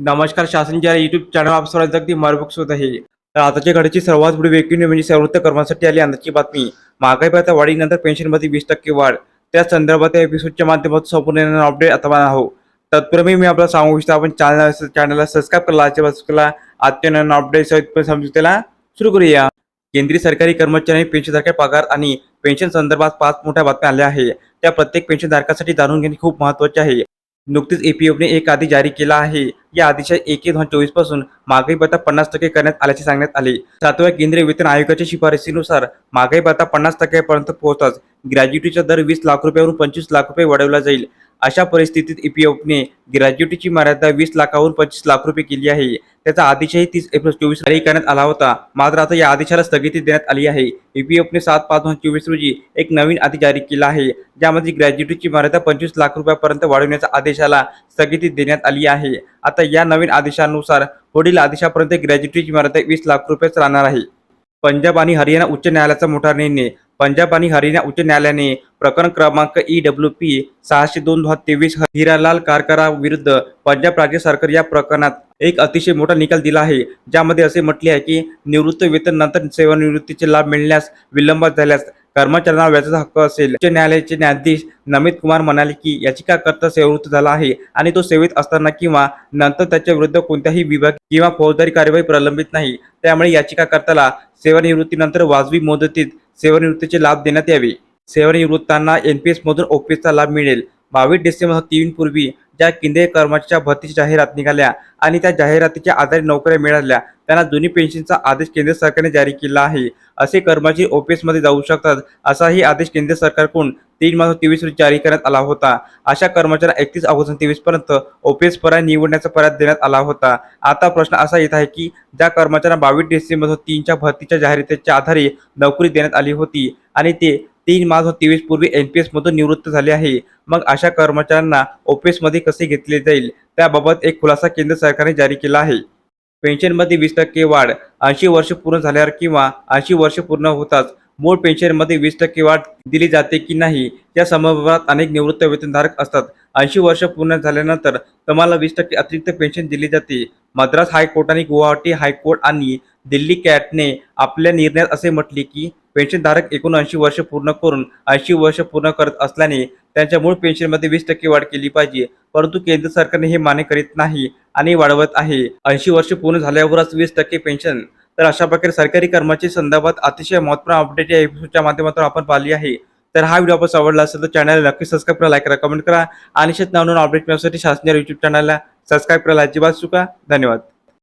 नमस्कार शासनच्या YouTube channel आप सर्वांचं अगदी मार्गदर्शक होत आहे. तर आताच्या घडची सर्वात मोठी वेगळी म्हणजे सर्वोत्तर कर्मासाठी आली अंदाजची बातमी. महागाई भत्ता वाढीनंतर पेन्शनमध्ये वीस टक्के वाढ. त्या संदर्भात या एपिसोडच्या माध्यमातून संपूर्ण अपडेट आता आहो तत्पूर्वी मी आपल्याला सांगू इच्छितो आपण चॅनल चॅनलला सबस्क्राईब करा आजच्या बाजूला आजच्या नवीन अपडेट सहित समजूतेला सुरू करूया. केंद्रीय सरकारी कर्मचारी पेन्शनधारक पगार आणि पेन्शन संदर्भात पाच मोठ्या बातम्या आल्या आहे त्या प्रत्येक पेन्शनधारकासाठी जाणून घेणे खूप महत्त्वाचे आहे. नुकतीच एपीएफने एक आधी जारी केला आहे. या आधीच्या एक दोन हजार चोवीसपासून महागाई भत्ता पन्नास टक्के करण्यात आल्याचे सांगण्यात आले. सातव्या केंद्रीय वेतन आयोगाच्या शिफारसीनुसार महागाई भत्ता पन्नास टक्क्यापर्यंत पोहोचताच ग्रॅज्युटीचा दर वीस लाख रुपयावरून पंचवीस लाख रुपये वाढवला जाईल. अशा परिस्थितीत ईपीएफने ग्रॅज्युटीची मर्यादा वीस लाखावरून पंचवीस लाख रुपये केली आहे. त्याचा आदेशही तीस एप्रिल चोवीस जारी करण्यात आला होता. मात्र आता या आदेशाला स्थगिती देण्यात आली आहे. ईपीएफने सात पाच दोन हजार चोवीस रोजी एक नवीन आदेश जारी केला आहे. ज्यामध्ये ग्रॅज्युटीची मर्यादा पंचवीस लाख रुपयापर्यंत वाढवण्याच्या आदेशाला स्थगिती देण्यात आली आहे. आता या नवीन आदेशानुसार पुढील आदेशापर्यंत ग्रॅज्युटीची मर्यादा वीस लाख रुपयेच राहणार आहे. पंजाब आणि हरियाणा उच्च न्यायालयाचा मोठा निर्णय पंजाब आणि हरियाणा उच्च न्यायालयाने प्रकरण क्रमांक ई डब्ल्यू पी सहाशे दोन दोन हजार तेवीस हिरालाल कारकरा विरुद्ध पंजाब राज्य सरकार या प्रकरणात एक अतिशय मोठा निकाल दिला आहे. ज्यामध्ये असे म्हटले आहे की निवृत्त वेतन नंतर सेवानिवृत्तीचे लाभ मिळण्यास विलंब झाल्यास कर्मचाऱ्यांना व्याजाचा हक्क असेल. उच्च न्यायालयाचे न्यायाधीश नमित कुमार म्हणाले की याचिकाकर्ता सेवानिवृत्त झाला आहे आणि तो सेवेत असताना किंवा नंतर त्याच्या विरुद्ध कोणत्याही विभाग किंवा फौजदारी कार्यवाही प्रलंबित नाही. त्यामुळे याचिकाकर्त्याला सेवानिवृत्तीनंतर वाजवी मुदतीत सेवानिवृत्तीचे लाभ देण्यात यावे. सेवानिवृत्तांना एनपीएस मधून ओपीएसचा लाभ मिळेल. बावीस डिसेंबर तीन पूर्वी ज्या केंद्रीय कर्मचाऱ्याच्या भरतीची जाहिरात निघाल्या आणि त्या जाहिरातीच्या आधारे नोकऱ्या मिळाल्या त्यांना जुनी पेन्शनचा आदेश केंद्र सरकारने जारी केला आहे. असे कर्मचारी ऑफिसमध्ये जाऊ शकतात असाही आदेश केंद्र सरकारकडून तीन मार्च तेवीस रोजी जारी करण्यात आला होता. अशा कर्मचाऱ्यांना एकतीस ऑगस्ट तेवीस पर्यंत ओपीएस पर्याय निवडण्याचा पर्याय देण्यात आला होता. आता प्रश्न असा येत आहे की ज्या कर्मचाऱ्यांना बावीस डिसेंबर तीनच्या भरतीच्या जाहिरातीच्या आधारे नोकरी देण्यात आली होती आणि ते तीन मार्च तेवीस पूर्वी एनपीएस मधून निवृत्त झाले आहे. मग अशा कर्मचाऱ्यांना ओपीएसमध्ये कसे घेतले जाईल? त्याबाबत एक खुलासा केंद्र सरकारने जारी केला आहे. पेन्शनमध्ये वीस टक्के वाढ ऐंशी वर्ष पूर्ण झाल्यावर किंवा ऐंशी वर्ष पूर्ण होताच मूळ पेन्शनमध्ये वीस टक्के वाढ दिली जाते की नाही? या संदर्भात अनेक निवृत्त वेतनधारक असतात. ऐंशी वर्ष पूर्ण झाल्यानंतर तुम्हाला वीस टक्के अतिरिक्त पेन्शन दिली जाते. मद्रास हायकोर्ट आणि गुवाहाटी हायकोर्ट आणि दिल्ली कॅटने आपल्या निर्णयात असे म्हटले की पेन्शनधारक एकूण ऐंशी वर्ष पूर्ण करून ऐंशी वर्ष पूर्ण करत असल्याने त्यांच्या मूळ पेन्शनमध्ये वीस टक्के वाढ केली पाहिजे. परंतु केंद्र सरकारने हे मान्य करीत नाही आणि वाढवत आहे. ऐंशी वर्ष पूर्ण झाल्यावरच वीस टक्के पेन्शन. तर अशा प्रकारे सरकारी कर्मचारी संदर्भात अतिशय महत्त्वपूर्ण अपडेट या एपिसोडच्या माध्यमातून आपण पाहिली आहे. तर हा व्हिडिओ आपण आवडला असेल तर चॅनल नक्की सबस्क्राईब करा लाईक करा कमेंट करा आणि शेत नवनवीन अपडेट मिळवण्यासाठी शासनीय युट्यूब चॅनलला सबस्क्राईब करायला अजिबात चुका धन्यवाद.